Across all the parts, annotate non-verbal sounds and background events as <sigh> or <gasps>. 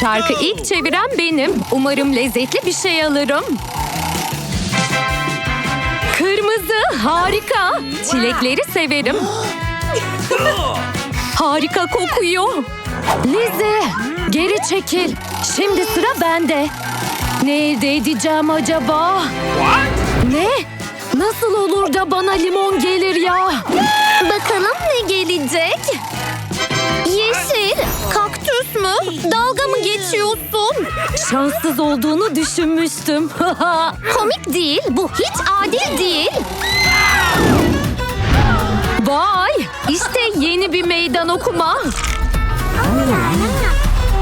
Çarkı ilk çeviren benim. Umarım lezzetli bir şey alırım. Kırmızı harika. Çilekleri severim. <gasps> Harika kokuyor. Lizzie geri çekil. Şimdi sıra bende. Ne elde edeceğim acaba? Ne? Nasıl olur da bana limon gelir ya? Bakalım ne gelecek? Yeşil, kaktüs mü? Dalga mı geçiyorsun? Şanssız olduğunu düşünmüştüm. <laughs> Komik değil, bu hiç adil değil. Vay! İşte yeni bir meydan okuma.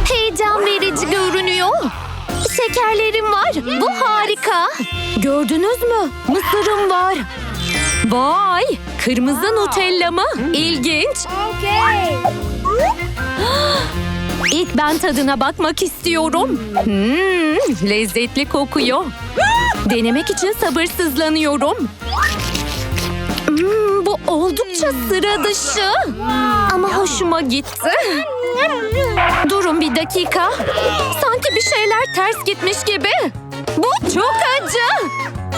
Heyecan verici görünüyor. Şekerlerim var, bu harika. Gördünüz mü? Mısırım var. Vay! Kırmızı Nutella mı? İlginç. <gasps> <gasps> <gasps> İlk ben tadına bakmak istiyorum. Hmm, lezzetli kokuyor. Denemek için sabırsızlanıyorum. Hmm, bu oldukça sıra dışı. Ama hoşuma gitti. Durun bir dakika. Sanki bir şeyler ters gitmiş gibi. Bu çok acı.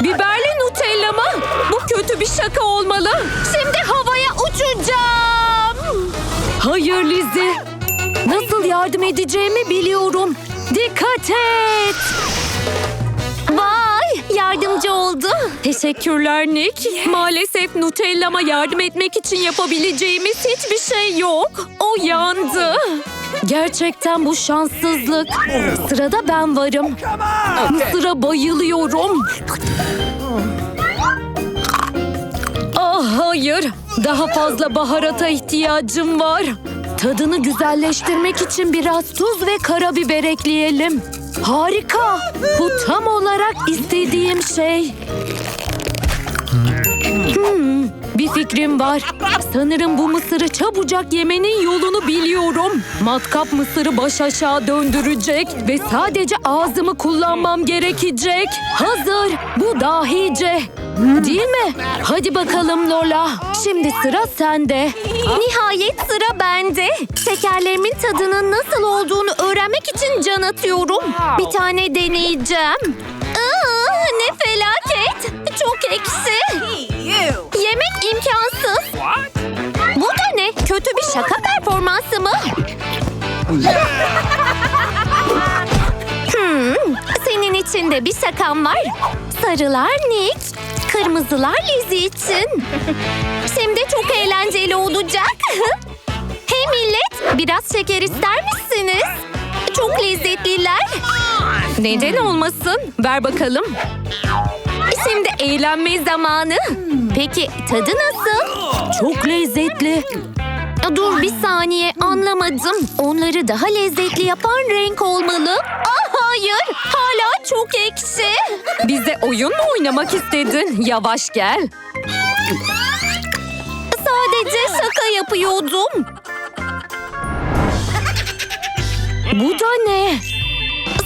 Biberli Nutella mı? Bu kötü bir şaka olmalı. Şimdi havaya uçacağım. Hayır Lizzie. Nasıl yardım edeceğimi biliyorum. Dikkat et. Vay, yardımcı oldu. Teşekkürler Nick. Maalesef Nutella'ma yardım etmek için yapabileceğimiz hiçbir şey yok. O yandı. Gerçekten bu şanssızlık. Sırada ben varım. Mısıra bayılıyorum. Ah hayır. Daha fazla baharata ihtiyacım var. Tadını güzelleştirmek için biraz tuz ve karabiber ekleyelim. Harika. Bu tam olarak istediğim şey. Hmm, bir fikrim var. Sanırım bu mısırı çabucak yemenin yolunu biliyorum. Matkap mısırı baş aşağı döndürecek ve sadece ağzımı kullanmam gerekecek. Hazır. Bu dahice. Değil mi? Hadi bakalım Lola. Şimdi sıra sende. Nihayet sıra bende. Şekerlerimin tadının nasıl olduğunu öğrenmek için can atıyorum. Bir tane deneyeceğim. Aa, ne felaket. Çok ekşi. Yemek imkansız. Bu da ne? Kötü bir şaka performansı mı? Hmm, senin için de bir şakam var. Sarılar Nick, kırmızılar Lizzie için. Şimdi çok eğlenceli olacak. <laughs> hey millet, biraz şeker ister misiniz? Çok lezzetliler. Neden olmasın? Ver bakalım. Şimdi eğlenme zamanı. Peki tadı nasıl? Çok lezzetli. Dur bir saniye anlamadım. Onları daha lezzetli yapan renk olmalı. Ah hayır, hala çok. Bize oyun mu oynamak istedin? Yavaş gel. Sadece şaka yapıyordum. Bu da ne?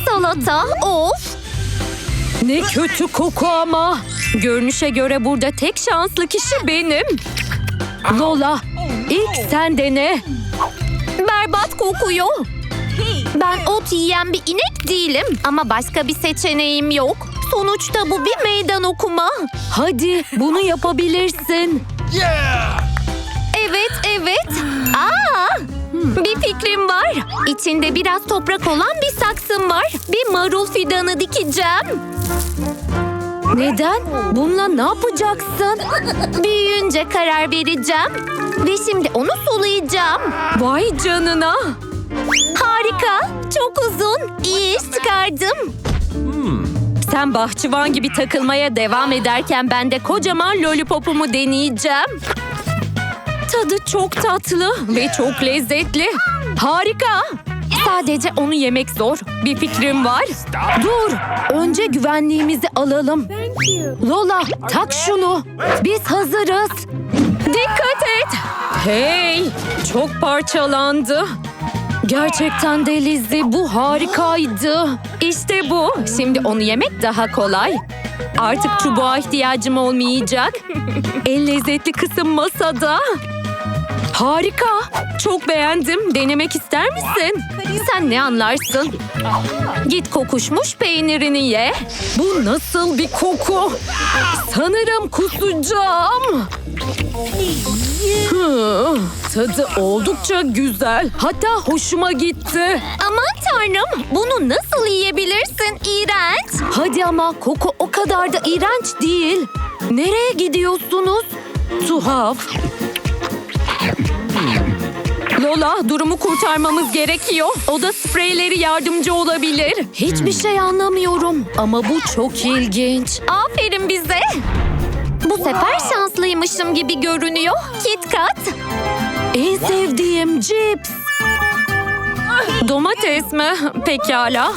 Salata, of. Ne kötü koku ama. Görünüşe göre burada tek şanslı kişi benim. Lola, ilk sen dene. Berbat kokuyor. Ben ot yiyen bir inek değilim ama başka bir seçeneğim yok. Sonuçta bu bir meydan okuma. Hadi bunu yapabilirsin. Evet, evet. Aa! Bir fikrim var. İçinde biraz toprak olan bir saksım var. Bir marul fidanı dikeceğim. Neden? Bununla ne yapacaksın? Büyüyünce karar vereceğim. Ve şimdi onu sulayacağım. Vay canına. Harika. Çok uzun. İyi iş çıkardım. Sen bahçıvan gibi takılmaya devam ederken ben de kocaman lollipopumu deneyeceğim. Tadı çok tatlı ve çok lezzetli. Harika. Sadece onu yemek zor. Bir fikrim var. Dur. Önce güvenliğimizi alalım. Lola tak şunu. Biz hazırız. Dikkat et. Hey. Çok parçalandı. Gerçekten de Lizzie bu harikaydı. İşte bu. Şimdi onu yemek daha kolay. Artık çubuğa ihtiyacım olmayacak. En lezzetli kısım masada. Harika. Çok beğendim. Denemek ister misin? Sen ne anlarsın? Git kokuşmuş peynirini ye. Bu nasıl bir koku? Sanırım kusacağım. Hı, tadı oldukça güzel. Hatta hoşuma gitti. Aman tanrım bunu nasıl yiyebilirsin iğrenç. Hadi ama koku o kadar da iğrenç değil. Nereye gidiyorsunuz? Tuhaf. Lola durumu kurtarmamız gerekiyor. Oda spreyleri yardımcı olabilir. Hiçbir şey anlamıyorum ama bu çok ilginç. Aferin bize. Bu sefer şanslıymışım gibi görünüyor. Kit Kat. En sevdiğim cips. Domates mi? Pekala.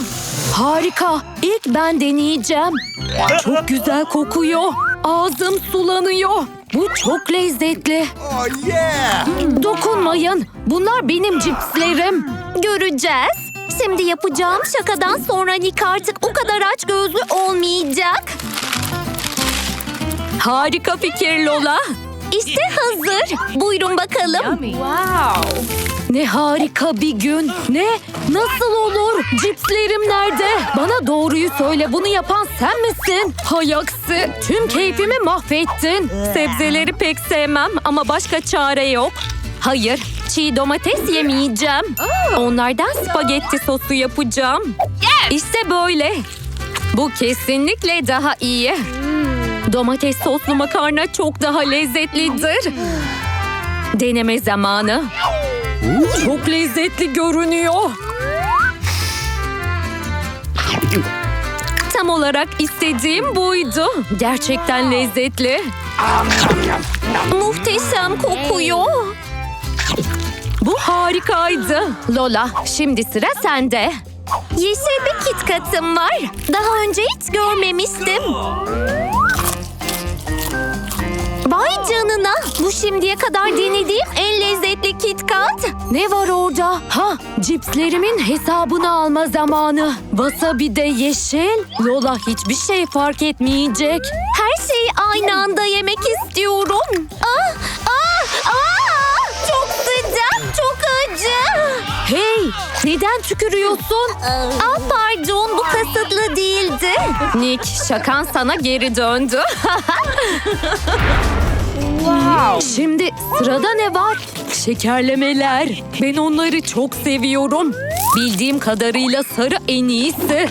Harika. İlk ben deneyeceğim. Çok güzel kokuyor. Ağzım sulanıyor. Bu çok lezzetli. Oh yeah! Dokunmayın. Bunlar benim cipslerim. Göreceğiz. Şimdi yapacağım şakadan sonra Nick artık o kadar aç gözlü olmayacak. Harika fikir Lola. İşte hazır. Buyurun bakalım. Ne harika bir gün. Ne? Nasıl olur? Cipslerim nerede? Bana doğruyu söyle. Bunu yapan sen misin? Hay aksi. Tüm keyfimi mahvettin. Sebzeleri pek sevmem ama başka çare yok. Hayır, çiğ domates yemeyeceğim. Onlardan spagetti sosu yapacağım. İşte böyle. Bu kesinlikle daha iyi. Domates soslu makarna çok daha lezzetlidir. Deneme zamanı. Çok lezzetli görünüyor. Tam olarak istediğim buydu. Gerçekten lezzetli. Muhteşem kokuyor. Bu harikaydı. Lola, şimdi sıra sende. Yeşil bir Kit Kat'ım var. Daha önce hiç görmemiştim. Vay canına. Bu şimdiye kadar denediğim en lezzetli Kit Kat. Ne var orada? Ha, cipslerimin hesabını alma zamanı. Wasabi de yeşil. Lola hiçbir şey fark etmeyecek. Her şeyi aynı anda yemek istiyorum. Ah, ah, ah! Çok sıcak, çok acı. Hey, neden tükürüyorsun? Ah pardon, bu kasıtlı değildi. Nick, şakan sana geri döndü. <laughs> Şimdi sırada ne var? Şekerlemeler. Ben onları çok seviyorum. Bildiğim kadarıyla sarı en iyisi.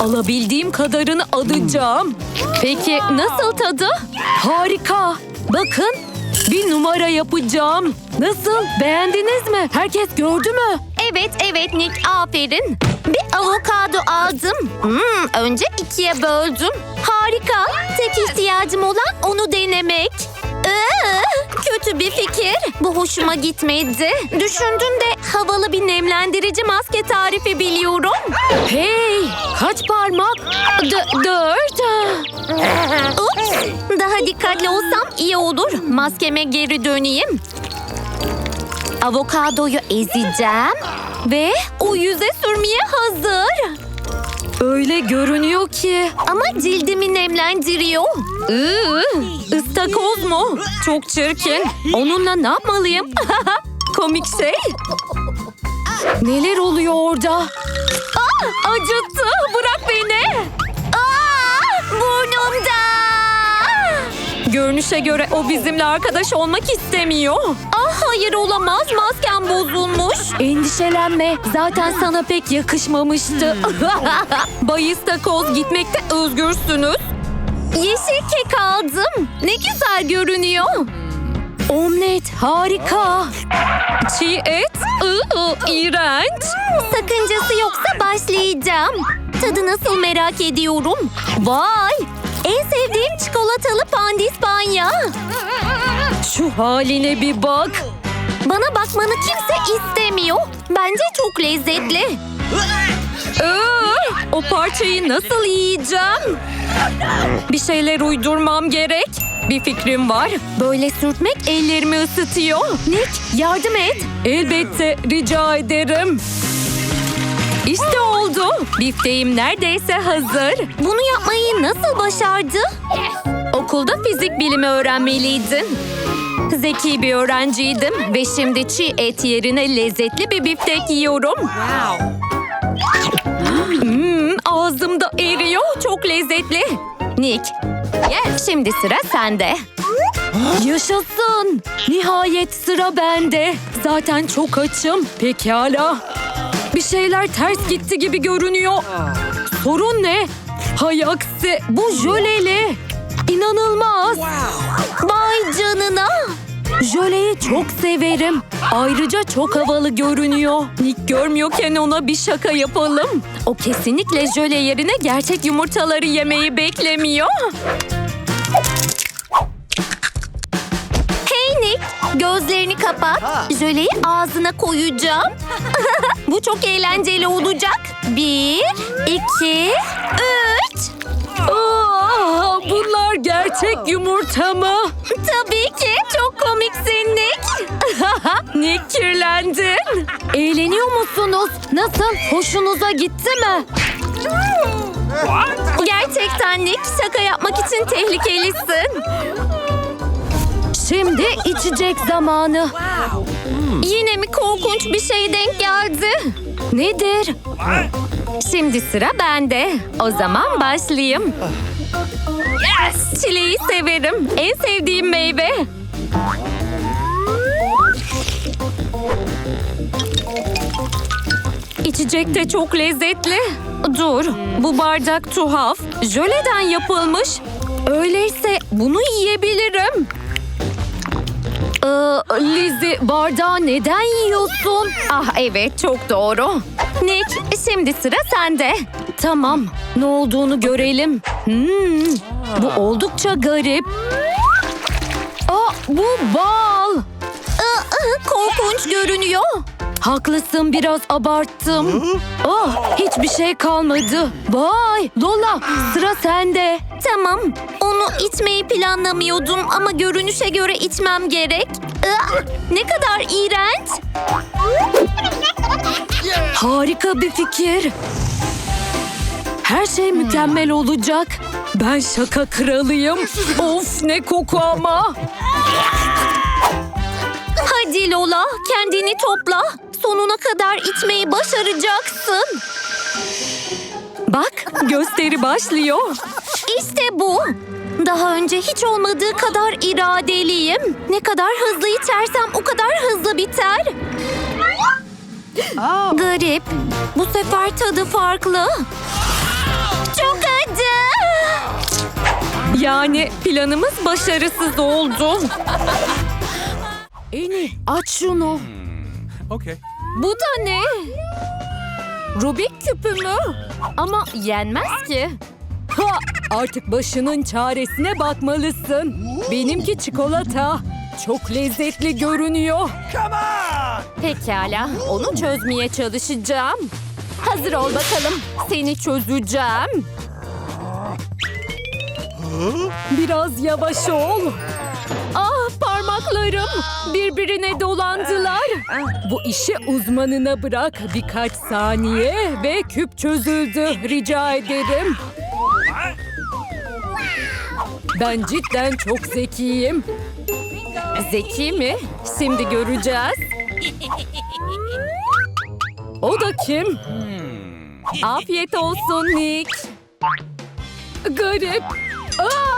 Alabildiğim kadarını alacağım. Peki nasıl tadı? Harika. Bakın bir numara yapacağım. Nasıl? Beğendiniz mi? Herkes gördü mü? Evet, evet Nick, aferin. Bir avokado aldım. Hmm, önce ikiye böldüm. Harika. Tek ihtiyacım olan onu denemek. Iı, kötü bir fikir. Bu hoşuma gitmedi. Düşündüm de havalı bir nemlendirici maske tarifi biliyorum. Hey, kaç parmak? D- dört. Ups, daha dikkatli olsam iyi olur. Maskeme geri döneyim. Avokadoyu ezeceğim ve o yüze sürmeye hazır. Öyle görünüyor ki. Ama cildimi nemlendiriyor. Iı, ıstakoz mu? Çok çirkin. Onunla ne yapmalıyım? <laughs> Komik şey. Neler oluyor orada? Ah, acıttı. Bırak beni. Aa, burnumda. Görünüşe göre o bizimle arkadaş olmak istemiyor. Hayır olamaz maskem bozulmuş. Endişelenme. Zaten sana pek yakışmamıştı. <laughs> Bay ıstakoz gitmekte özgürsünüz. Yeşil kek aldım. Ne güzel görünüyor. Omlet harika. Çiğ et? Iı, iğrenç. Sakıncası yoksa başlayacağım. Tadı nasıl merak ediyorum. Vay! En sevdiğim çikolatalı pandispanya. Şu haline bir bak. Bana bakmanı kimse istemiyor. Bence çok lezzetli. Iı, o parçayı nasıl yiyeceğim? Bir şeyler uydurmam gerek. Bir fikrim var. Böyle sürtmek ellerimi ısıtıyor. Nick yardım et. Elbette rica ederim. İşte oldu. Bifteğim neredeyse hazır. Bunu yapmayı nasıl başardı? Okulda fizik bilimi öğrenmeliydin. Zeki bir öğrenciydim ve şimdi çiğ et yerine lezzetli bir biftek yiyorum. Hmm, ağzımda eriyor. Çok lezzetli. Nick, şimdi sıra sende. Yaşasın. Nihayet sıra bende. Zaten çok açım. Pekala. Bir şeyler ters gitti gibi görünüyor. Sorun ne? Hay aksi bu jöleli. İnanılmaz. Vay canına. Jöleyi çok severim. Ayrıca çok havalı görünüyor. Nick görmüyorken ona bir şaka yapalım. O kesinlikle jöle yerine gerçek yumurtaları yemeyi beklemiyor. Hey Nick, gözlerini kapat. Jöleyi ağzına koyacağım. <laughs> Bu çok eğlenceli olacak. Bir, iki, üç. Aa, bunlar gerçek yumurta mı? Tabii ki çok komiksin <laughs> Nick. Nick kirlendin. Eğleniyor musunuz? Nasıl? Hoşunuza gitti mi? Gerçekten Nick, şaka yapmak için tehlikelisin. Şimdi içecek zamanı. Yine mi korkunç bir şey denk geldi? Nedir? Şimdi sıra bende. O zaman başlayayım. Yes! Çileği severim. En sevdiğim meyve. İçecek de çok lezzetli. Dur, bu bardak tuhaf. Jöleden yapılmış. Öyleyse bunu yiyebilirim. Ee, Lizzie bardağı neden yiyorsun? Ah evet çok doğru. Nick şimdi sıra sende. Tamam ne olduğunu görelim. Hmm, bu oldukça garip. Aa, bu bal. Aa, korkunç görünüyor. Haklısın biraz abarttım. Ah hiçbir şey kalmadı. Vay Lola sıra sende. Tamam, onu içmeyi planlamıyordum ama görünüşe göre içmem gerek. Ne kadar iğrenç. Harika bir fikir. Her şey mükemmel olacak. Ben şaka kralıyım. of ne koku ama. Hadi Lola, kendini topla. Sonuna kadar içmeyi başaracaksın. Bak gösteri başlıyor. İşte bu. Daha önce hiç olmadığı kadar iradeliyim. Ne kadar hızlı içersem o kadar hızlı biter. Garip. Bu sefer tadı farklı. Çok acı. Yani planımız başarısız oldu. Eni aç şunu. Okay. Bu da ne? Rubik küpü mü? Ama yenmez ki. Ha, artık başının çaresine bakmalısın. Benimki çikolata. Çok lezzetli görünüyor. Pekala, onu çözmeye çalışacağım. Hazır ol bakalım. Seni çözeceğim. Biraz yavaş ol. Parmaklarım birbirine dolandılar. Bu işi uzmanına bırak. Birkaç saniye ve küp çözüldü. Rica ederim. Ben cidden çok zekiyim. Zeki mi? Şimdi göreceğiz. O da kim? Afiyet olsun Nick. Garip. Aa,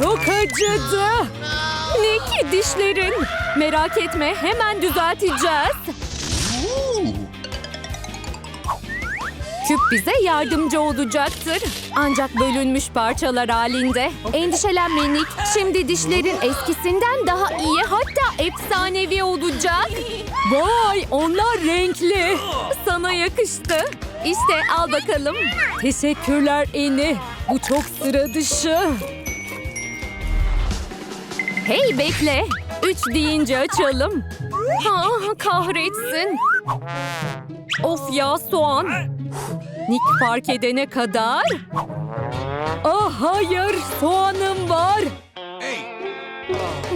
çok acıdı. Nick dişlerin. Merak etme hemen düzelteceğiz. Küp bize yardımcı olacaktır. Ancak bölünmüş parçalar halinde. Endişelenme. Şimdi dişlerin eskisinden daha iyi hatta efsanevi olacak. Vay onlar renkli. Sana yakıştı. İşte al bakalım. Teşekkürler Eni. Bu çok sıra dışı. Hey bekle. Üç deyince açalım. Ha, kahretsin. Of ya soğan. Nick fark edene kadar. Ah hayır soğanım var.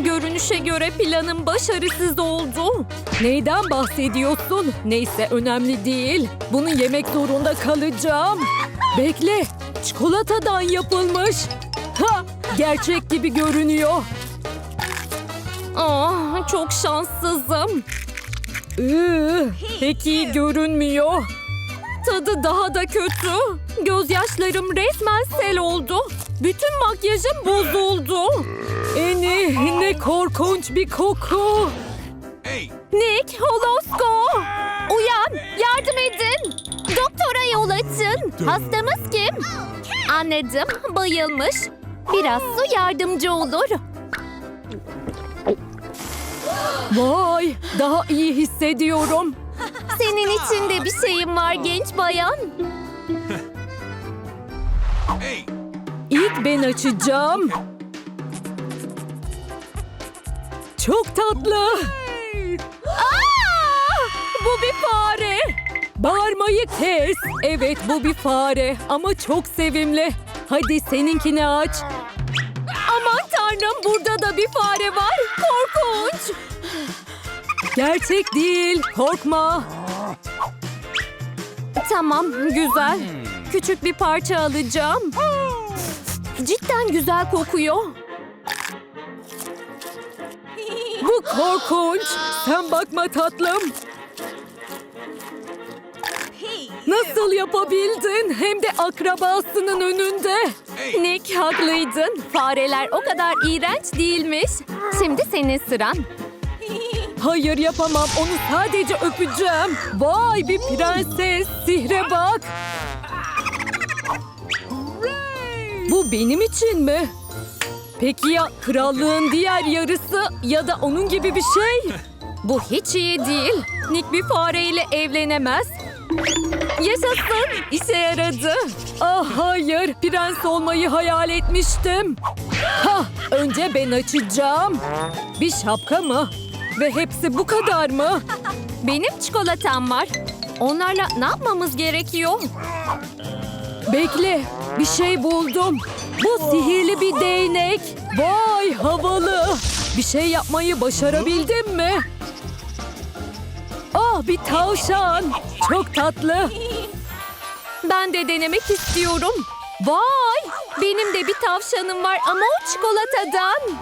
Görünüşe göre planım başarısız oldu. Neyden bahsediyorsun? Neyse önemli değil. Bunu yemek zorunda kalacağım. Bekle. Çikolatadan yapılmış. Ha, gerçek gibi görünüyor. Ah, çok şanssızım. Iı, pek iyi görünmüyor. Tadı daha da kötü. Gözyaşlarım resmen sel oldu. Bütün makyajım bozuldu. Eni ne korkunç bir koku. Hey! Nick, Holosko. Uyan, yardım edin. Doktora yol açın. Hastamız kim? Anladım, bayılmış. Biraz su yardımcı olur. Vay, daha iyi hissediyorum. Senin için de bir şeyim var genç bayan. Hey! İlk ben açacağım. Çok tatlı. Aa! Bu bir fare. Bağırmayı kes. Evet bu bir fare ama çok sevimli. Hadi seninkini aç. Aman tanrım burada da bir fare var. Korkunç. Gerçek değil. Korkma. Tamam güzel. Küçük bir parça alacağım. Cidden güzel kokuyor. Bu korkunç. Sen bakma tatlım. Nasıl yapabildin? Hem de akrabasının önünde. Nick haklıydın. Fareler o kadar iğrenç değilmiş. Şimdi senin sıran. Hayır yapamam. Onu sadece öpeceğim. Vay bir prenses. Sihre bak. Bu benim için mi? Peki ya krallığın diğer yarısı ya da onun gibi bir şey? Bu hiç iyi değil. Nick bir fareyle evlenemez. Yaşasın, işe yaradı. Ah hayır, prens olmayı hayal etmiştim. Ha, önce ben açacağım. Bir şapka mı? Ve hepsi bu kadar mı? Benim çikolatam var. Onlarla ne yapmamız gerekiyor? Bekle, bir şey buldum. Bu sihirli bir değnek. Vay havalı. Bir şey yapmayı başarabildin mi? Ah bir tavşan. Çok tatlı. Ben de denemek istiyorum. Vay! Benim de bir tavşanım var ama o çikolatadan.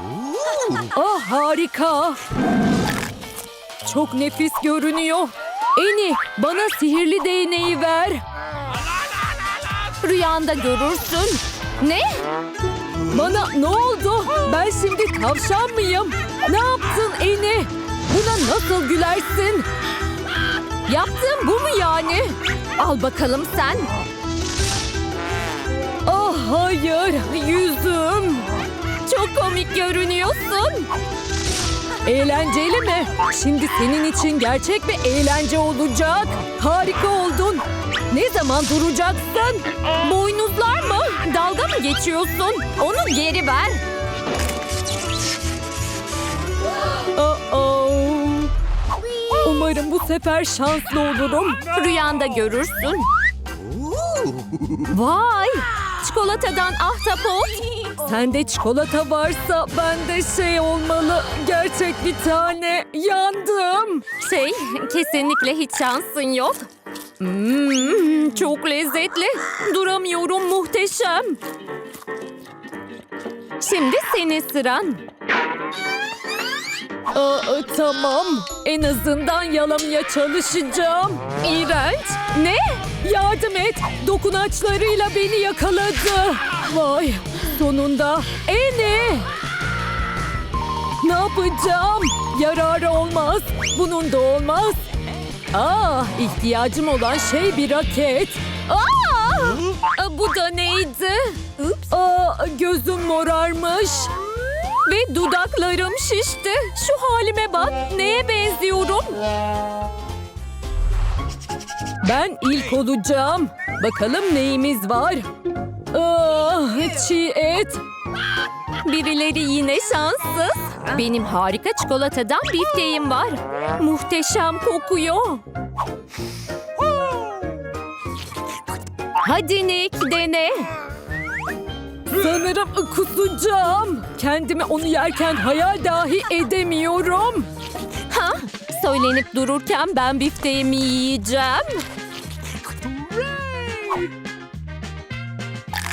Ah harika. Çok nefis görünüyor. Eni bana sihirli değneği ver. Rüyanda görürsün. Ne? Bana ne oldu? Ben şimdi tavşan mıyım? Ne yaptın Eni? Buna nasıl gülersin? Yaptığın bu mu yani? Al bakalım sen. Ah hayır, yüzüm. Çok komik görünüyorsun. Eğlenceli mi? Şimdi senin için gerçek bir eğlence olacak. Harika oldun. Ne zaman duracaksın? Boynuzlar mı? Dalga mı geçiyorsun? Onu geri ver. Uh-oh. Umarım bu sefer şanslı olurum. Rüyanda görürsün. Vay! Çikolatadan ahtapot. Sende çikolata varsa bende şey olmalı. Gerçek bir tane. Yandım. Şey, kesinlikle hiç şansın yok. Hmm, çok lezzetli. Duramıyorum muhteşem. Şimdi senin sıran. Aa, tamam. En azından yalamaya çalışacağım. İğrenç. Ne? Yardım et. Dokunaçlarıyla beni yakaladı. Vay. Sonunda. Eni. Ne yapacağım? Yararı olmaz. Bunun da olmaz. Aa, ihtiyacım olan şey bir raket. Aa! Aa, Bu da neydi? Aa, gözüm morarmış. Ve dudaklarım şişti. Şu halime bak. Neye benziyorum? Ben ilk olacağım. Bakalım neyimiz var? Ah, çiğ et. Birileri yine şanssız. Benim harika çikolatadan bifteğim var. Muhteşem kokuyor. Hadi Nick dene. Sanırım kusacağım. Kendimi onu yerken hayal dahi edemiyorum. Ha? Söylenip dururken ben bifteğimi yiyeceğim.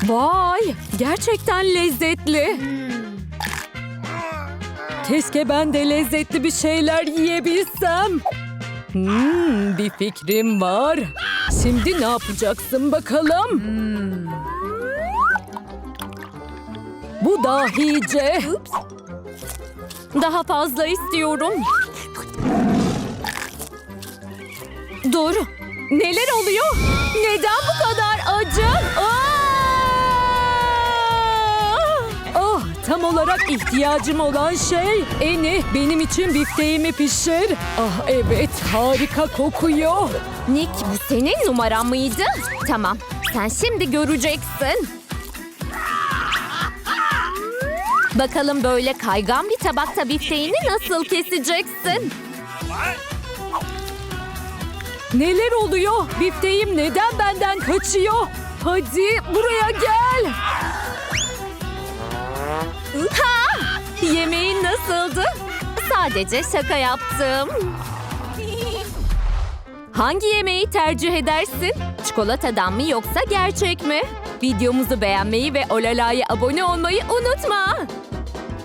Vay, gerçekten lezzetli. Keşke ben de lezzetli bir şeyler yiyebilsem. Hmm, bir fikrim var. Şimdi ne yapacaksın bakalım? Bu dahice. Daha fazla istiyorum. Dur. Neler oluyor? Neden bu kadar acı? Aa! Tam olarak ihtiyacım olan şey. Eni benim için bifteğimi pişir. Ah evet harika kokuyor. Nick bu senin numaran mıydı? Tamam sen şimdi göreceksin. Bakalım böyle kaygan bir tabakta bifteğini nasıl keseceksin? Neler oluyor? Bifteğim neden benden kaçıyor? Hadi buraya gel. Ha! Yemeğin nasıldı? Sadece şaka yaptım. Hangi yemeği tercih edersin? Çikolatadan mı yoksa gerçek mi? Videomuzu beğenmeyi ve Olala'ya abone olmayı unutma.